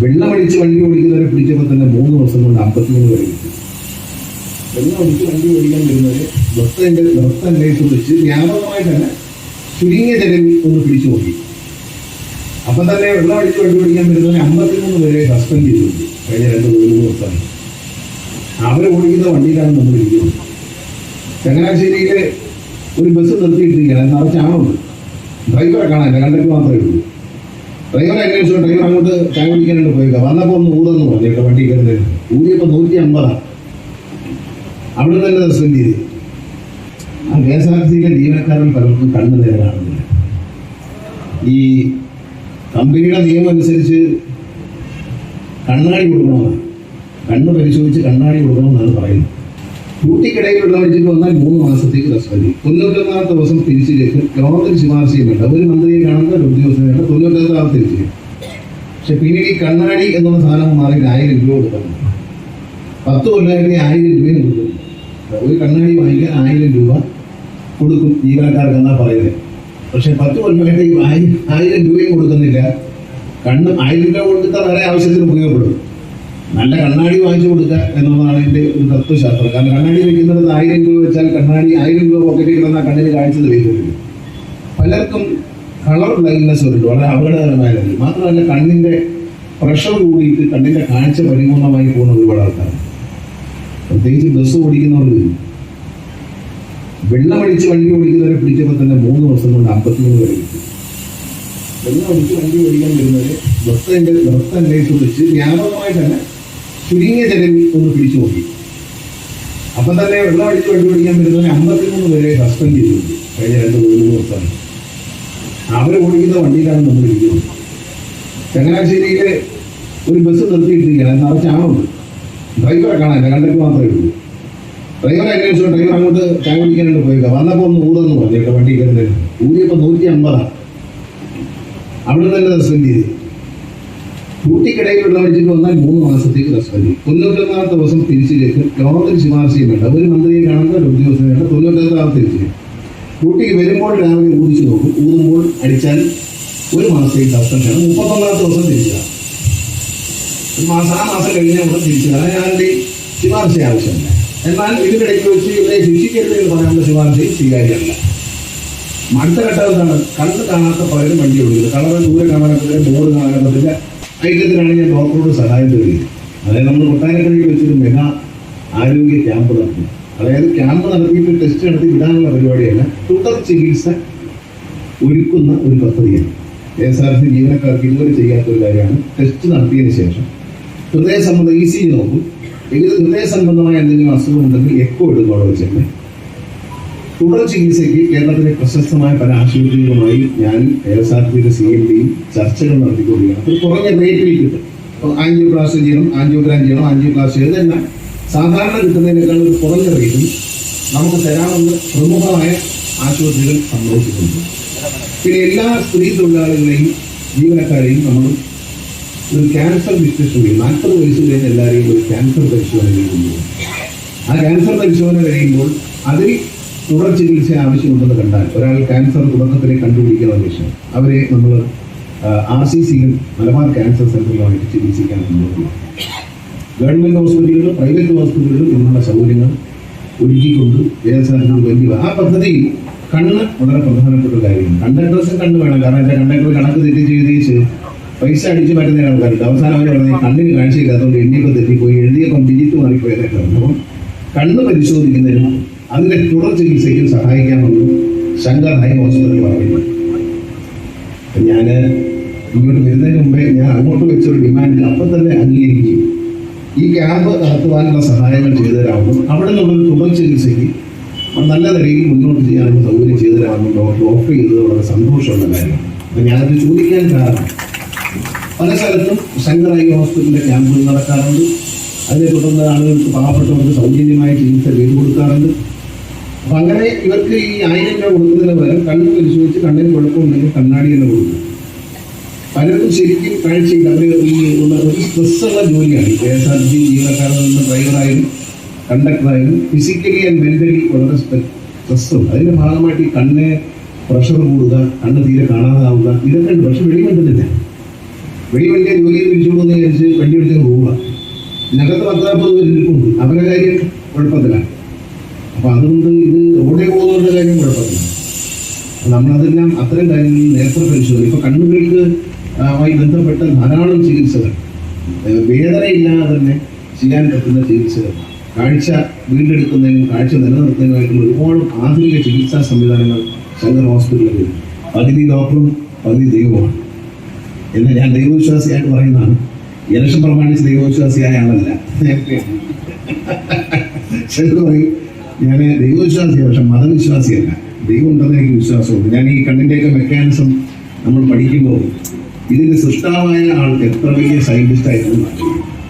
വെള്ളമടിച്ച് വണ്ടി ഓടിക്കുന്നവരെ പിടിച്ചപ്പോൾ തന്നെ മൂന്ന് ദിവസം കൊണ്ട് അമ്പത്തിമൂന്ന് പേര് കിട്ടി വെള്ളമടിച്ച് വണ്ടി ഓടിക്കാൻ വരുന്നവരെ നിർത്തന്റെ നിർത്തൻ ലൈസൻസ് വെച്ച് വ്യാപകമായിട്ട് തന്നെ ചുരുങ്ങിയ ചെലവിൽ ഒന്ന് പിടിച്ചു നോക്കി അപ്പം തന്നെ വെള്ളമടിച്ച് വണ്ടി ഓടിക്കാൻ വരുന്നവരെ അമ്പത്തിമൂന്ന് പേരെ സസ്പെൻഡ് ചെയ്തിട്ടുണ്ട് കഴിഞ്ഞ രണ്ട് മൂന്ന് ദിവസമായി. അവർ ഓടിക്കുന്ന വണ്ടിയിലാണ് നമ്മൾ ഇരിക്കുന്നത്. ചങ്ങനാശ്ശേരിയിലെ ഒരു ബസ് നിർത്തിയിട്ടിരിക്കുകയാണ്. നിറച്ച് ആളുണ്ട് ഡ്രൈവറെ കാണാനില്ല. കണ്ടിട്ട് മാത്രമേ ഉള്ളൂ. ഡ്രൈവറെ അന്വേഷിച്ചു ഡ്രൈവർ അങ്ങോട്ട് ചായ കുടിക്കാനായിട്ട് പോയിക്കാം. വന്നപ്പോൾ ഒന്ന് ഊതെന്ന് പറഞ്ഞു കേട്ടോ വണ്ടി കയറുന്നത് ഊതിയപ്പോൾ നൂറ്റി അമ്പതാണ് അവിടെ തന്നെ സസ്പെൻഡ് ചെയ്തു. ആ കെ എസ് ആർ സിയിലെ ജീവനക്കാരൻ പലർക്കും കണ്ണു നേരെ കാണുന്നില്ല ഈ കമ്പനിയുടെ നിയമം അനുസരിച്ച് കണ്ണാടി കൊടുക്കണമെന്നാണ് കണ്ണ് പരിശോധിച്ച് കണ്ണാടി കൊടുക്കണമെന്നാണ് പറയുന്നത്. ഡ്യൂട്ടിക്കിടയിൽ വെച്ചിട്ട് വന്നാൽ മൂന്ന് മാസത്തേക്ക് സസ്പെൻഡ് തൊണ്ണൂറ്റൊന്നാമത്തെ ദിവസം തിരിച്ചിലേക്ക് ഗവൺമെന്റ് ശുപാർശ ചെയ്യുന്നുണ്ട്. ഒരു മന്ത്രിയെ കാണുന്ന ഒരു ഉദ്യോഗസ്ഥനെ വേണ്ട തൊണ്ണൂറ്റൊന്നാമത് തിരിച്ചു പക്ഷെ പിന്നീട് ഈ കണ്ണാടി എന്നുള്ള സാധനം മാറി ആയിരം രൂപ കൊടുക്കണം പത്ത് കൊല്ലമായിട്ട് ആയിരം രൂപയും കൊടുക്കും ഒരു കണ്ണാടി വാങ്ങിക്കാൻ ആയിരം രൂപ കൊടുക്കും ജീവനക്കാർക്ക് എന്നാ പറയുന്നത്. പക്ഷെ പത്ത് കൊല്ലമായിട്ട് ഈ ആയിരം ആയിരം രൂപയും കൊടുക്കുന്നില്ല. കണ്ണ് ആയിരം രൂപ കൊടുത്താൽ വേറെ ആവശ്യത്തിന് ഉപയോഗപ്പെടും. നല്ല കണ്ണാടി വാങ്ങിച്ചു കൊടുക്കുക എന്നുള്ളതാണ് എന്റെ ഒരു തത്വശാസ്ത്രം. കാരണം കണ്ണാടി വെക്കുന്നത് ആയിരം രൂപ വെച്ചാൽ കണ്ണാടി ആയിരം രൂപ പോക്കറ്റിൽ കിടന്നാൽ കണ്ണിന് കാഴ്ച തെളിയുന്നുണ്ട് പലർക്കും കളർ ബ്ലൈൻഡ്നെസ് വരുന്നുണ്ട്. വളരെ അപകടകരമായത് മാത്രമല്ല കണ്ണിന്റെ പ്രഷർ കൂടിയിട്ട് കണ്ണിന്റെ കാഴ്ച പരിപൂർണമായി പോകുന്ന ഒരുപാട് ആൾക്കാർ. പ്രത്യേകിച്ച് ബസ് ഓടിക്കുന്നവർക്ക് വെള്ളമടിച്ച് വണ്ടി ഓടിക്കുന്നവരെ പിടിച്ചപ്പോൾ തന്നെ മൂന്ന് ദിവസം കൊണ്ട് അമ്പത്തിമൂന്ന് പേരെ കിട്ടി വെള്ളമടിച്ച് വണ്ടി ഓടിക്കാൻ വരുന്നവരെ നിർത്തൻ ലൈസൻസ് വെച്ച് വ്യാപകമായിട്ട് തന്നെ ചുരുങ്ങിയ ചെലവിൽ ഒന്ന് പിടിച്ചു നോക്കി. അപ്പം തന്നെ വെള്ളമടിച്ച് വണ്ടി ഓടിക്കാൻ വരുന്നവരെ അമ്പത്തിമൂന്ന് പേരെ സസ്പെൻഡ് ചെയ്തിട്ടുണ്ട് കഴിഞ്ഞ രണ്ട് മൂന്ന് ദിവസമാണ് അവർ ഓടിക്കുന്ന വണ്ടിയിലാണ് നമ്മൾ ഇരിക്കുന്നത്. ചങ്ങനാശ്ശേരിയിലെ ഒരു ബസ് നിർത്തിയിട്ടിരിക്കുകയാണ്. നിറച്ച് ആളുണ്ട്. ഡ്രൈവറെ കാണാനില്ല. കണ്ടക്ട് മാത്രമേ ഉള്ളൂ. ഡ്രൈവറെ അന്വേഷിച്ചു ഡ്രൈവർ അങ്ങോട്ട് ചായ കുടിക്കാനായിട്ട് പോയിക്കാം വന്നപ്പോൾ ഒന്ന് ഊതെന്ന് പറഞ്ഞു കേട്ടോ വണ്ടി കയറുന്നത് ഊതിയപ്പോൾ നൂറ്റി അമ്പതാണ് അവിടെ തന്നെ സസ്പെൻഡ് ചെയ്തു. ഡ്യൂട്ടിക്കിടയിൽ വെച്ചിട്ട് വന്നാൽ മൂന്ന് മാസത്തേക്ക് സസ്പെൻഡ് ചെയ്യും തൊണ്ണൂറ്റൊന്നാമത്തെ ദിവസം തിരിച്ചിലേക്ക് യോഗത്തിന് ശുപാർശയും വേണ്ട ഒരു മന്ത്രിയെ കാണുന്ന ഒരു ഉദ്യോഗസ്ഥനെ വേണ്ട തൊണ്ണൂറ്റൊന്നാമത്തെ തിരിച്ചു കൂട്ടിക്ക് വരുമ്പോൾ രാവിലെ ഊതിച്ചു നോക്കും. ഊതുമ്പോൾ അടിച്ചാൽ ഒരു മാസത്തേക്ക് സസ്പെൻഷനാണ് മുപ്പത്തൊന്നാമത്തെ ദിവസം തിരിച്ചാൽ ഒരു മാസം ആ മാസം കഴിഞ്ഞാൽ ഇവിടെ തിരിച്ചു വരാൻ ഞാനുടെ ശുപാർശ ആവശ്യമില്ല എന്നാൽ ഇതിനിടയ്ക്ക് വെച്ച് ഇവിടെ ശിക്ഷിക്കരുത് എന്ന് പറയാനുള്ള ശുപാർശയും സ്വീകാര്യമല്ല. അടുത്ത ഘട്ടം എന്താണ്? കണ്ണ് കാണാത്ത പലരും വണ്ടി ഓടിക്കുന്നത് കളറ് ദൂരെ കാണാൻ പറ്റില്ല ബോർഡ് കാണാൻ പറ്റില്ല ഐക്യത്തിനാണ് ഞാൻ ഡോക്ടറോട് സഹായം തേടി അതായത് നമ്മൾ കൊട്ടാരക്കരയിൽ വെച്ചൊരു മെഗാ ആരോഗ്യ ക്യാമ്പ് നടത്തി. അതായത് ക്യാമ്പ് നടത്തിയിട്ട് ടെസ്റ്റ് നടത്തി വിടാനുള്ള പരിപാടിയല്ല തുടർ ചികിത്സ ഒരുക്കുന്ന ഒരു പദ്ധതിയാണ്. കെ എസ് ആർ സി ജീവനക്കാർക്ക് ഇതുവരെ ചെയ്യാത്ത ഒരു കാര്യമാണ്. ടെസ്റ്റ് നടത്തിയതിന് ശേഷം ഹൃദയ സംബന്ധം ഇ സി നോക്കും. എങ്കിലും ഹൃദയ സംബന്ധമായ എന്തെങ്കിലും അസുഖം ഉണ്ടെങ്കിൽ എക്കോ എടുക്കും അവിടെ വെച്ചിട്ട് തുടർ ചികിത്സയ്ക്ക് കേരളത്തിലെ പ്രശസ്തമായ പല ആശുപത്രികളുമായി ഞാൻ കെ എസ് ആർ ടിയുടെ സി എം ഡിയും ചർച്ചകൾ നടത്തിക്കൊണ്ടിരിക്കുകയാണ്. ഒരു കുറഞ്ഞ റേറ്റിൽ കിട്ടും. ആൻജിയോ ആൻജിയോപ്ലാസ്റ്റി ചെയ്യണം ആൻജിയോഗ്രാം ചെയ്യണം ആൻജിയോപ്ലാസ്റ്റി ഇതെല്ലാം സാധാരണ കിട്ടുന്നതിനേക്കാൾ ഒരു കുറഞ്ഞ റേറ്റിൽ നമുക്ക് തരാമെന്ന് പ്രമുഖമായ ആശുപത്രികൾ സമ്മതിച്ചിട്ടുണ്ട്. പിന്നെ എല്ലാ സ്ത്രീ തൊഴിലാളികളെയും ജീവനക്കാരെയും നമ്മൾ ഒരു ക്യാൻസർ ഡിസ്കഷൻ ചെയ്യും. നാൽപ്പത് വയസ്സ് കഴിഞ്ഞ എല്ലാവരെയും ഒരു ക്യാൻസർ പരിശോധന ചെയ്യുന്നു ആ ക്യാൻസർ പരിശോധന കഴിയുമ്പോൾ അതിൽ തുടർ ചികിത്സ ആവശ്യമുണ്ടെന്ന് കണ്ടാൽ ഒരാൾ ക്യാൻസർ തുടക്കത്തിലെ കണ്ടുപിടിക്കാൻ ശേഷം അവരെ നമ്മൾ ആർ സി സിയിൽ മലബാർ ക്യാൻസർ സെന്ററിലുമായിട്ട് ചികിത്സിക്കാൻ നോക്കുന്നു. ഗവൺമെന്റ് ഹോസ്പിറ്റലുകളിലും പ്രൈവറ്റ് ഹോസ്പിറ്റലുകളിലും ഇതിനുള്ള സൗകര്യങ്ങൾ ഒരുക്കിക്കൊണ്ട് വിദ്യാഭ്യാസത്തിന് വലിയ ആ പദ്ധതിയിൽ കണ്ണ് വളരെ പ്രധാനപ്പെട്ട കാര്യമാണ്. കണ്ടക്ടേഴ്സും കണ്ണ് വേണം. കാരണം വെച്ചാൽ കണ്ടക്ടർ കണക്ക് തെറ്റിച്ച് എഴുതിച്ച് പൈസ അടിച്ച് പറ്റുന്ന ആൾക്കാരുണ്ട് അവസാനം അവർ പറഞ്ഞ കണ്ണിന് കാഴ്ചയില്ലാത്തതുകൊണ്ട് എണ്ണിയൊക്കെ തെറ്റിപ്പോയി എഴുതിയപ്പം ഡിജിറ്റ് മാറിപ്പോയതൊക്കെ അപ്പം കണ്ണ് പരിശോധിക്കുന്നതിനും അതിന്റെ തുടർ ചികിത്സയ്ക്ക് സഹായിക്കാൻ വന്നു. ശങ്കർ ഹൈ ഹോസ്പിറ്റൽ പറയുന്നു ഞാൻ ഇങ്ങോട്ട് വരുന്നതിന് മുമ്പേ ഞാൻ അങ്ങോട്ട് വെച്ചൊരു ഡിമാൻഡ് അപ്പം തന്നെ അംഗീകരിക്കും. ഈ ക്യാമ്പ് നടത്തുവാനുള്ള സഹായങ്ങൾ ചെയ്തു തരാമെന്നും അവിടെ നിന്നുള്ള തുടർ ചികിത്സയ്ക്ക് നല്ല നിലയിൽ മുന്നോട്ട് ചെയ്യാനുള്ള സൗകര്യം ചെയ്തു തരാമെന്നും ഡോക്ടർ ഓഫർ ചെയ്തത് വളരെ സന്തോഷമുള്ള കാര്യമാണ്. അപ്പം ഞാനത് ചോദിക്കാൻ കാരണം പല സ്ഥലത്തും ശങ്കർ ഐ ഹോസ്പിറ്റലിന്റെ ക്യാമ്പുകൾ നടക്കാറുണ്ട്. അതിനെ തുടർന്ന് ആളുകൾക്ക് പാവപ്പെട്ടവർക്ക് സൗജന്യമായ ചികിത്സ ചെയ്തു കൊടുക്കാറുണ്ട്. അപ്പം അങ്ങനെ ഇവർക്ക് ഈ ആയിരം രൂപ കൊടുക്കുന്നതിന് പകരം കണ്ണ് പരിശോധിച്ച് കണ്ണിന് കുഴപ്പമുണ്ടെങ്കിൽ കണ്ണാടി തന്നെ കൊടുക്കും. പലർക്കും ശരിക്കും കാഴ്ചയില്ല അവർ ഈ ഒരു സ്ട്രെസ്സുള്ള ജോലിയാണ്. കെ എസ് ആർ ടി ജീവനക്കാരിൽ നിന്ന് ഡ്രൈവറായാലും കണ്ടക്ടറായാലും ഫിസിക്കലി ആൻഡ് മെന്റലി വളരെ സ്ട്രെസ്സുണ്ട് അതിന്റെ ഭാഗമായിട്ട് ഈ കണ്ണ് പ്രഷർ കൂടുക കണ്ണ് തീരെ കാണാതാവുക ഇതൊക്കെ ഉണ്ട്. പക്ഷെ വെടിവെട്ടുന്നില്ല വെടിവെട്ടിയ ജോലിയിൽ പിരിച്ചുകൊണ്ടെന്ന് വിചാരിച്ച് പത്ത് നാൽപ്പത് പേര് ഇരിപ്പുണ്ട് അവരുടെ കാര്യം കുഴപ്പത്തില്ല ബന്ധപ്പെട്ട ധാരാളം ചികിത്സകൾ. വേദനയില്ലാതെ തന്നെ ചെയ്യാൻ പറ്റുന്ന ചികിത്സകൾ. കാഴ്ച വീണ്ടെടുക്കുന്നതിനും കാഴ്ച നിലനിർത്തുന്നതിനുമായിട്ടുള്ള ഒരുപാട് ആധുനിക ചികിത്സാ സംവിധാനങ്ങൾ ശങ്കർ ഹോസ്പിറ്റലിൽ പകുതി ഡോക്ടറും പകുതി ദൈവമാണ് എന്നാൽ ഞാൻ ദൈവവിശ്വാസിയായിട്ട് പറയുന്നതാണ്. ഇലക്ഷൻ പ്രമാണിച്ച് ദൈവവിശ്വാസിയായ ആളല്ല. ശങ്കർ പറയും ഞാൻ ദൈവവിശ്വാസിയാണ് പക്ഷെ മതവിശ്വാസിയല്ല. ദൈവം ഉണ്ടെന്ന് എനിക്ക് വിശ്വാസമുണ്ട്. ഞാൻ ഈ കണ്ണിന്റെയൊക്കെ മെക്കാനിസം നമ്മൾ പഠിക്കുമ്പോൾ ഇതിന്റെ സൃഷ്ടാവായ ആൾക്ക് എത്ര വലിയ സയന്റിസ്റ്റ് ആയിരുന്നു?